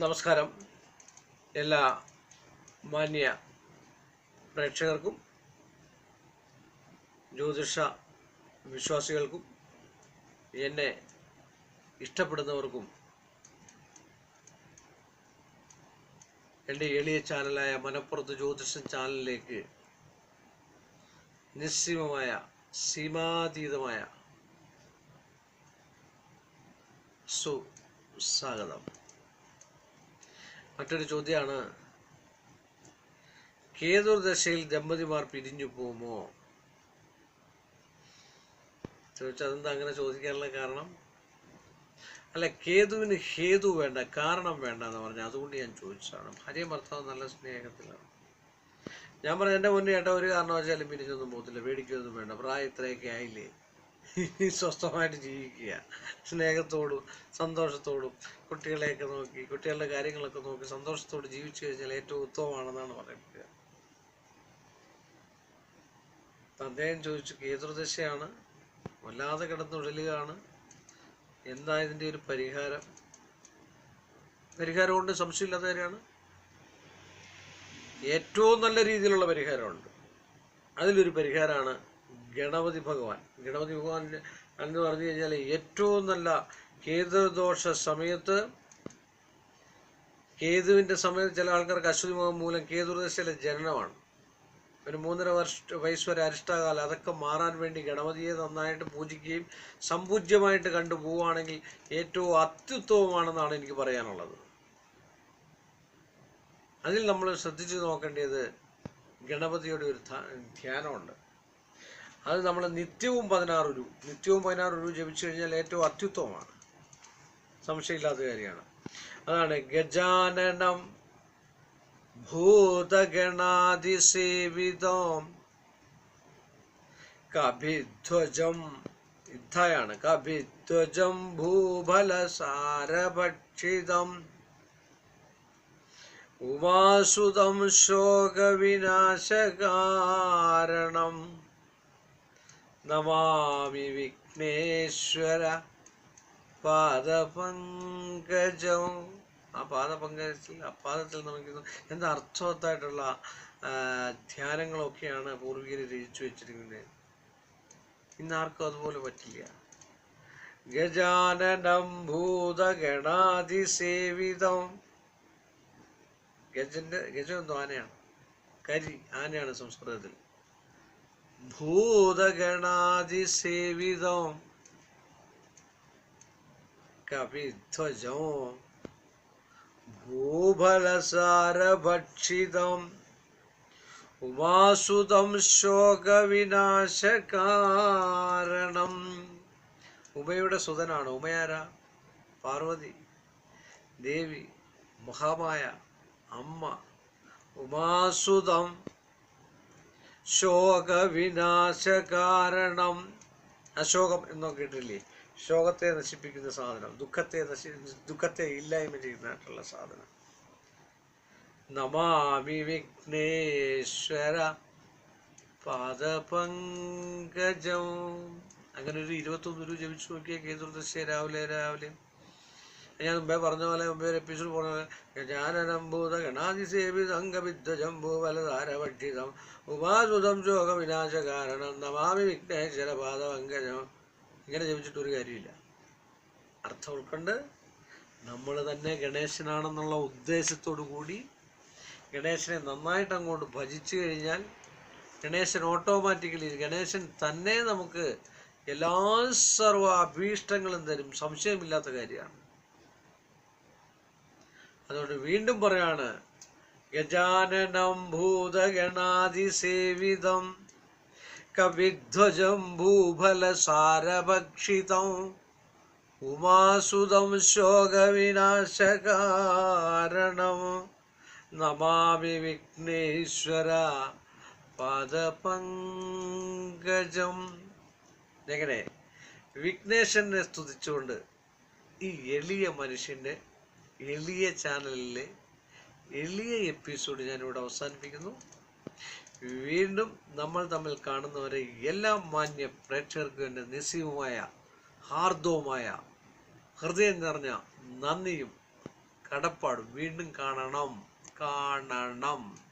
നമസ്കാരം. എല്ലാ മാന്യ പ്രേക്ഷകർക്കും ജ്യോതിഷ വിശ്വാസികൾക്കും എന്നെ ഇഷ്ടപ്പെടുന്നവർക്കും എന്റെ എളിയ ചാനലായ മനപ്പുറത്ത് ജ്യോതിഷം ചാനലിലേക്ക് നിസ്സീമമായ സീമാതീതമായ സുസ്വാഗതം. മറ്റൊരു ചോദ്യമാണ് കേതുർ ദശയിൽ ദമ്പതിമാർ പിരിഞ്ഞു പോകുമോ? ചോദിച്ചാൽ അതെന്താ അങ്ങനെ ചോദിക്കാനുള്ള കാരണം? അല്ല കേതുവിന് ഹേതു വേണ്ട കാരണം വേണ്ട എന്ന് പറഞ്ഞു അതുകൊണ്ട് ഞാൻ ചോദിച്ചതാണ്. ഭാര്യ ഭർത്താവ് നല്ല സ്നേഹത്തിലാണ്. ഞാൻ പറഞ്ഞു എന്റെ മുന്നേ ഏട്ടാ ഒരു കാരണവശാലും പിരിഞ്ഞൊന്നും പോകത്തില്ല പേടിക്കൊന്നും വേണ്ട പ്രായം ഇത്രയൊക്കെ ആയില്ലേ? സ്വസ്ഥമായിട്ട് ജീവിക്കുക. സ്നേഹത്തോടും സന്തോഷത്തോടും കുട്ടികളെയൊക്കെ നോക്കി കുട്ടികളുടെ കാര്യങ്ങളൊക്കെ നോക്കി സന്തോഷത്തോട് ജീവിച്ചു കഴിഞ്ഞാൽ ഏറ്റവും ഉത്തമമാണെന്നാണ് പറയുന്നത്. അദ്ദേഹം ചോദിച്ചു കേതുർദശയാണ് വല്ലാതെ കിടന്നുഴലുകയാണ് എന്താ ഇതിന്റെ ഒരു പരിഹാരം? പരിഹാരം കൊണ്ട് സംശയമില്ലാത്ത കാര്യമാണ്. ഏറ്റവും നല്ല രീതിയിലുള്ള പരിഹാരമുണ്ട്. അതിലൊരു പരിഹാരമാണ് ഗണപതി ഭഗവാൻ. ഗണപതി ഭഗവാൻ എന്ന് പറഞ്ഞു കഴിഞ്ഞാൽ ഏറ്റവും നല്ല കേതുദോഷ സമയത്ത് കേതുവിന്റെ സമയത്ത് ചില ആൾക്കാർക്ക് അശ്വതി മുഖം മൂലം കേതുദശയിലെ ജനനമാണ്. ഒരു മൂന്നര വർഷ വയസ്സ് വരെ അരിഷ്ടകാലം. അതൊക്കെ മാറാൻ വേണ്ടി ഗണപതിയെ നന്നായിട്ട് പൂജിക്കുകയും സമ്പൂജ്യമായിട്ട് കണ്ടു പോവുകയാണെങ്കിൽ ഏറ്റവും അത്യുത്തമമാണെന്നാണ് എനിക്ക് പറയാനുള്ളത്. അതിൽ നമ്മൾ ശ്രദ്ധിച്ചു നോക്കേണ്ടത് ഗണപതിയുടെ ഒരു ധ്യാനമുണ്ട്. അത് നമ്മൾ നിത്യവും പതിനാറ് രൂപ നിത്യവും പതിനാറ് രൂപ ജപിച്ചു കഴിഞ്ഞാൽ ഏറ്റവും അത്യുത്തമമാണ്. സംശയമില്ലാത്ത കാര്യമാണ്. അതാണ് ഗജാനനം ഭൂതഗണാതിസേവിതം കഭിധ്വജം യുദ്ധയാണ് കഭിധ്വജം ഭൂഫലസാരഭക്ഷിതം ഉമാസുതം ശോകവിനാശകാരണം നമാമി വിഘ്നേശ്വര പാദപങ്കജം. ആ പാദപങ്കജത്തിൽ അപ്പാദത്തിൽ പാദത്തിൽ നമുക്ക് എന്താ അർത്ഥവത്തായിട്ടുള്ള ധ്യാനങ്ങളൊക്കെയാണ് പൂർവികർ രചിച്ചു വെച്ചിരിക്കുന്നത്. ഇന്നാർക്കും അതുപോലെ പറ്റില്ല. ഗജാനനം ഭൂതഗണാതിസേവിതം. ഗജന്റെ ഗജം എന്തോ ആനയാണ്. കരി ആനയാണ് സംസ്കൃതത്തിൽ. ഭൂതഗണാതിസേവിതം. കവിധ്വജോ ഭൂഫലസാരഭക്ഷിതം. ഉമാസുതം ശോകവിനാശകാരണം. ഉമയുടെ സുതനാണ്. ഉമയാര? പാർവതി ദേവി മഹാമായ അമ്മ. ഉമാസുതം ശോകവിനാശകാരണം. അശോകം എന്നൊക്കെ കേട്ടില്ലേ? ശോകത്തെ നശിപ്പിക്കുന്ന സാധനം ദുഃഖത്തെ നശി ദുഃഖത്തെ ഇല്ലായ്മ ചെയ്യുന്നതായിട്ടുള്ള സാധനം. നമാമി വിഘ്നേശ്വര പാദപങ്കജം. അങ്ങനെ ഒരു ഇരുപത്തൊന്ന് രൂപ ജപിച്ചു നോക്കിയ കേന്ദ്രദശ രാവിലെ രാവിലെ ഞാൻ മുമ്പേ പറഞ്ഞ പോലെ മുമ്പേ ഒരു എപ്പിസോഡ് പറഞ്ഞ പോലെ ഗജാനനംഭൂത ഗണാതിസേവി സംഘവിദ്വജംഭൂ ഫലധാരഭക്ഷിതം ഉപാസുതം ശോക വിനാശകാരണം നമാമി വിഘ്നേശ്വര പാദവങ്കജം ഇങ്ങനെ ജപിച്ചിട്ട് ഒരു കാര്യമില്ല. അർത്ഥം ഉൾക്കൊണ്ട് നമ്മൾ തന്നെ ഗണേശനാണെന്നുള്ള ഉദ്ദേശത്തോടു കൂടി ഗണേശനെ നന്നായിട്ട് അങ്ങോട്ട് ഭജിച്ചു കഴിഞ്ഞാൽ ഗണേശൻ ഓട്ടോമാറ്റിക്കലി ഗണേശൻ തന്നെ നമുക്ക് എല്ലാ സർവ അഭീഷ്ടങ്ങളും തരും. സംശയമില്ലാത്ത കാര്യമാണ്. അതുകൊണ്ട് വീണ്ടും പറയാണ് ഗജാനനം ഭൂതഗണാതിസേവിതം കവിധ്വജം ഭൂഫലസാരഭക്ഷിതം ഉമാസുതം ശോകവിനാശകാരണം നമാമി വിഘ്നേശ്വര പദപങ്കജം. എങ്ങനെ വിഘ്നേശനെ സ്തുതിച്ചുകൊണ്ട് ഈ എളിയ മനുഷ്യന്റെ എളിയ ചാനലിലെ എളിയ എപ്പിസോഡ് ഞാനിവിടെ അവസാനിപ്പിക്കുന്നു. വീണ്ടും നമ്മൾ തമ്മിൽ കാണുന്നവരെ എല്ലാ മാന്യ പ്രേക്ഷകർക്കും എന്റെ നിസ്സീമമായ ഹാർദവുമായ ഹൃദയം നിറഞ്ഞ നന്ദിയും കടപ്പാടും വീണ്ടും കാണണം. കാണണം.